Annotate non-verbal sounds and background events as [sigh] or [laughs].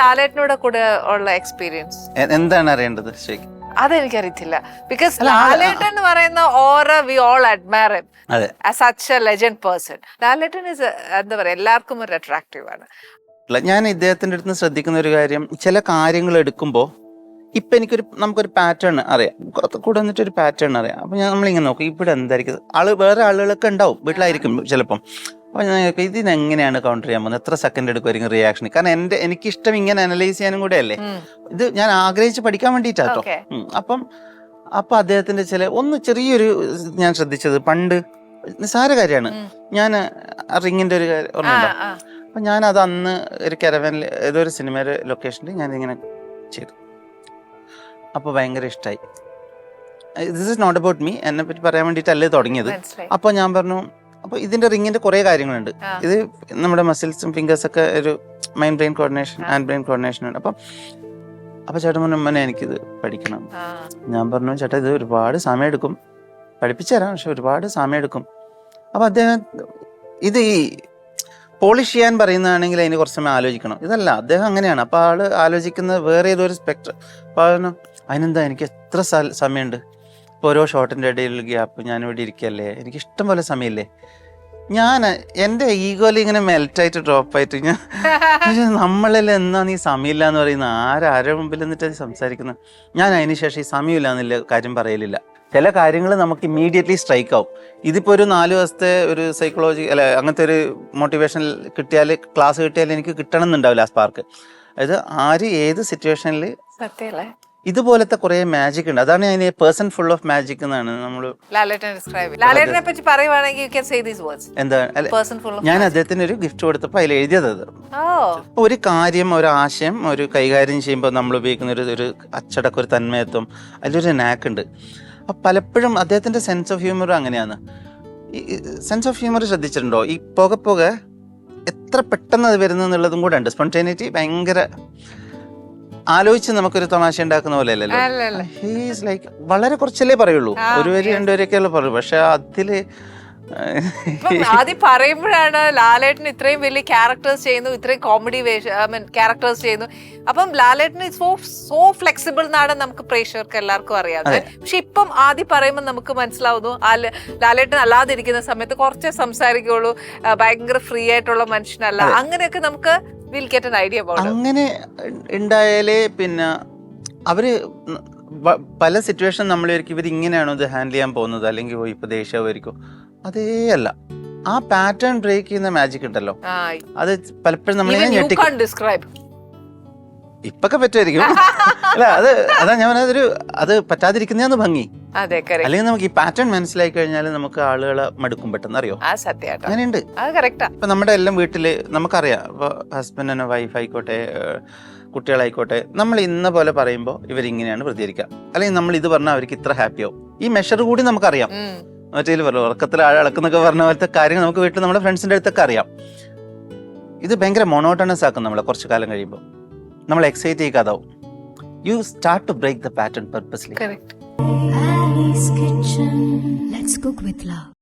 ലാലേട്ടനോട് കൂടെ ഉള്ള എക്സ്പീരിയൻസ് എന്താണ് അറിയേണ്ടത് ശരി അതെനിക്കറിയത്തില്ല. ബിക്കോസ് ലാലേട്ടൻ എന്ന് പറയുന്ന ഓറ വി ഓൾ അഡ്മയർ അതെ. Such a legend person Lalettan is എന്താ പറയാ എല്ലാവർക്കും ഒരു അട്രാക്റ്റീവ് ആണ്. ഞാൻ ഇദ്ദേഹത്തിന്റെ അടുത്ത് ശ്രദ്ധിക്കുന്ന ഒരു കാര്യം ചില കാര്യങ്ങൾ എടുക്കുമ്പോൾ ഇപ്പൊ എനിക്കൊരു നമുക്കൊരു പാറ്റേൺ അറിയാം. കുറച്ച് കൂടെ വന്നിട്ട് ഒരു പാറ്റേൺ അറിയാം. അപ്പൊ ഞാൻ നമ്മളിങ്ങനെ നോക്കും ഇവിടെ എന്തായിരിക്കും? ആൾ വേറെ ആളുകളൊക്കെ ഉണ്ടാവും വീട്ടിലായിരിക്കും ചിലപ്പം. അപ്പൊ ഞാൻ ചോദിക്കും, ഇതിനെങ്ങനെയാണ് കൗണ്ടർ ചെയ്യാൻ പോകുന്നത്? എത്ര സെക്കൻഡ് എടുക്കുമായിരിക്കും റിയാക്ഷൻ കാരണം എന്റെ എനിക്കിഷ്ടം ഇങ്ങനെ അനലൈസ് ചെയ്യാനും കൂടെ അല്ലേ ഇത് ഞാൻ ആഗ്രഹിച്ച് പഠിക്കാൻ വേണ്ടിയിട്ടാട്ടോ. അപ്പം അപ്പൊ അദ്ദേഹത്തിന്റെ ചില ഒന്ന് ചെറിയൊരു ഞാൻ ശ്രദ്ധിച്ചത് പണ്ട് നിസ്സാര കാര്യമാണ്. ഞാൻ റിങ്ങിന്റെ ഒരു കാര്യം ഓർമ്മയുണ്ടോ. അപ്പൊ ഞാൻ അത് അന്ന് ഒരു കരവനിൽ ഏതോ ഒരു സിനിമയുടെ ലൊക്കേഷനിൽ ഞാൻ ഇങ്ങനെ ചെയ്തു. അപ്പൊ ഭയങ്കര ഇഷ്ടമായി this is not about me എന്നെ പറ്റി പറയാൻ വേണ്ടിയിട്ടല്ലേ തുടങ്ങിയത്. അപ്പോൾ ഞാൻ പറഞ്ഞു അപ്പോൾ ഇതിന്റെ റിങ്ങിന്റെ കുറേ കാര്യങ്ങളുണ്ട്. ഇത് നമ്മുടെ മസിൽസും ഫിംഗേഴ്സ് ഒക്കെ ഒരു mind brain coordination and brain coordination ഉണ്ട്. അപ്പം അപ്പൊ ചേട്ടൻ പറഞ്ഞു ഉമ്മനെ എനിക്കിത് പഠിക്കണം. ഞാൻ പറഞ്ഞു ചേട്ടാ ഇത് ഒരുപാട് സമയം എടുക്കും. പഠിപ്പിച്ചു തരാം പക്ഷെ ഒരുപാട് സമയം എടുക്കും. അപ്പൊ അദ്ദേഹം ഇത് ഈ പോളിഷ് ചെയ്യാൻ പറയുന്നതാണെങ്കിൽ അതിന് കുറച്ച് സമയം ആലോചിക്കണം. ഇതല്ല അദ്ദേഹം അങ്ങനെയാണ്. അപ്പൊ ആൾ ആലോചിക്കുന്നത് വേറെ ഏതോ ഒരു സ്പെക്ട്ര അപ്പൊ അതിനെന്താ എനിക്ക് എത്ര സമയമുണ്ട്? ഇപ്പൊ ഓരോ ഷോട്ടിന്റെ ഇടയിൽ ഗ്യാപ്പ് ഞാനിവിടെ ഇരിക്കല്ലേ? എനിക്ക് ഇഷ്ടം പോലെ സമയമില്ലേ? ഞാൻ എന്റെ ഈഗോലി ഇങ്ങനെ മെൽറ്റായിട്ട് ഡ്രോപ്പായിട്ട് ഞാൻ [laughs] നമ്മളിൽ എന്നാ നീ സമയമില്ല എന്ന് പറയുന്ന ആരാരുടെ മുമ്പിൽ നിന്നിട്ട് സംസാരിക്കുന്നത്? ഞാൻ അതിന് ശേഷം ഈ സമയമില്ല എന്നില്ല കാര്യം പറയലില്ല. ചില കാര്യങ്ങൾ നമുക്ക് ഇമ്മീഡിയറ്റ്ലി സ്ട്രൈക്ക് ആവും. ഇതിപ്പോൾ ഒരു നാല് ദിവസത്തെ ഒരു സൈക്കോളജി അല്ല അങ്ങനത്തെ ഒരു മോട്ടിവേഷൻ കിട്ടിയാൽ ക്ലാസ് കിട്ടിയാൽ എനിക്ക് കിട്ടണം എന്നുണ്ടാവില്ല ആ സ്പാർക്ക് അതായത് ആര് ഏത് സിറ്റുവേഷനിൽ ഇതുപോലത്തെ കുറെ മാജിക് ഉണ്ട്. അതാണ് ഞാൻ പേഴ്സൺ ഫുൾ ഓഫ് മാജിക് എന്നാണ് നമ്മൾ ലാലേട്ടനെ പറ്റി പറയുവാണെങ്കിൽ എന്താ ഞാൻ അദ്ദേഹത്തിന് ഒരു ഗിഫ്റ്റ് കൊടുത്തപ്പോൾ അതിൽ എഴുതിയത് അത്. ഒരു കാര്യം ഒരു ആശയം ഒരു കൈകാര്യം ചെയ്യുമ്പോൾ നമ്മൾ ഉപയോഗിക്കുന്ന ഒരു ഒരു അച്ചടക്കം ഒരു തന്മയത്വം അതിലൊരു നാക്ക് ഉണ്ട്. അപ്പൊ പലപ്പോഴും അദ്ദേഹത്തിന്റെ സെൻസ് ഓഫ് ഹ്യൂമർ അങ്ങനെയാണ്. സെൻസ് ഓഫ് ഹ്യൂമർ ശ്രദ്ധിച്ചിട്ടുണ്ടോ? ഈ പുക പുക എത്ര പെട്ടെന്ന് അത് വരുന്നു എന്നുള്ളതും കൂടെ ഉണ്ട്. സ്പോണ്ടേനിറ്റി ഭയങ്കര ആലോചിച്ച് നമുക്കൊരു തമാശ ഉണ്ടാക്കുന്ന പോലെ അല്ലല്ലോ? അല്ലല്ല ഹീസ് ലൈക്ക് വളരെ കുറച്ചല്ലേ പറയുള്ളൂ. ഒരു വരി yes. രണ്ടു വരെയൊക്കെയല്ലേ പറയൂ പക്ഷെ അതിൽ ആദ്യം പറയുമ്പോഴാണ് ലാലേട്ടൻ ഇത്രയും വലിയ ക്യാരക്ടേഴ്സ് ചെയ്യുന്നു ഇത്രയും കോമഡി ഐ മീൻ ക്യാരക്ടേഴ്സ് ചെയ്യുന്നു. അപ്പം ലാലേട്ടൻ സോ സോ ഫ്ലെക്സിബിൾ എന്നാണ് നമുക്ക് പ്രേക്ഷകർക്ക് എല്ലാവർക്കും അറിയാവുന്നത്. പക്ഷെ ഇപ്പം ആദ്യം പറയുമ്പോൾ നമുക്ക് മനസ്സിലാവുന്നു ലാലേട്ടൻ അല്ലാതിരിക്കുന്ന സമയത്ത് കുറച്ചേ സംസാരിക്കുള്ളൂ ഭയങ്കര ഫ്രീ ആയിട്ടുള്ള മനുഷ്യനല്ല. അങ്ങനെയൊക്കെ നമുക്ക് will get an idea about അങ്ങനെ ഉണ്ടായാലേ പിന്നെ അവർ വ- പല സിറ്റുവേഷൻ നമ്മൾ ഇവർ ഇങ്ങനെയാണോ ഇത് ഹാൻഡിൽ ചെയ്യാൻ പോകുന്നത്? അല്ലെങ്കിൽ ഓ ഇപ്പൊ ദേഷ്യമായിരിക്കും അതേ അല്ല. ആ പാറ്റേൺ ബ്രേക്ക് ചെയ്യുന്ന മാജിക് ഉണ്ടല്ലോ. അത് പലപ്പോഴും നമ്മളിങ്ങനെ ഞെട്ടിക്കും ഇപ്പൊക്കെ പറ്റുമായിരിക്കും. അല്ല അത് അതാ ഞാൻ അതൊരു ഒരു അത് പറ്റാതിരിക്കുന്നതാണ് ഭംഗി. അതെ അല്ലെങ്കിൽ നമുക്ക് ഈ പാറ്റേൺ മനസ്സിലായി കഴിഞ്ഞാൽ നമുക്ക് ആളുകളെ മടുക്കും പെട്ടെന്ന് അറിയോ ആ അങ്ങനെയുണ്ട്. അത് കറക്റ്റാ ഇപ്പൊ നമ്മുടെ എല്ലാം വീട്ടിൽ നമുക്കറിയാം ഇപ്പൊ ഹസ്ബൻഡിനോ വൈഫ് ആയിക്കോട്ടെ കുട്ടികളായിക്കോട്ടെ നമ്മൾ ഇന്ന പോലെ പറയുമ്പോൾ ഇവരിങ്ങനെയാണ് പ്രതികരിക്കുക അല്ലെങ്കിൽ നമ്മൾ ഇത് പറഞ്ഞാൽ അവർക്ക് ഇത്ര ഹാപ്പി ആവും. ഈ മെഷർ കൂടി നമുക്കറിയാം. മറ്റേ പറഞ്ഞു ഉറക്കത്തിൽ ആഴ അളക്കുന്നൊക്കെ പറഞ്ഞ പോലത്തെ കാര്യങ്ങൾ നമുക്ക് വീട്ടിൽ നമ്മുടെ ഫ്രണ്ട്സിന്റെ അടുത്തൊക്കെ അറിയാം. ഇത് ഭയങ്കര മൊണോട്ടണസ് ആക്കും നമ്മളെ കുറച്ച് കാലം കഴിയുമ്പോൾ നമ്മൾ excite ചെയ്യിക്കാതാവും. You start to break the pattern purposely Nice kitchen. Let's cook with love.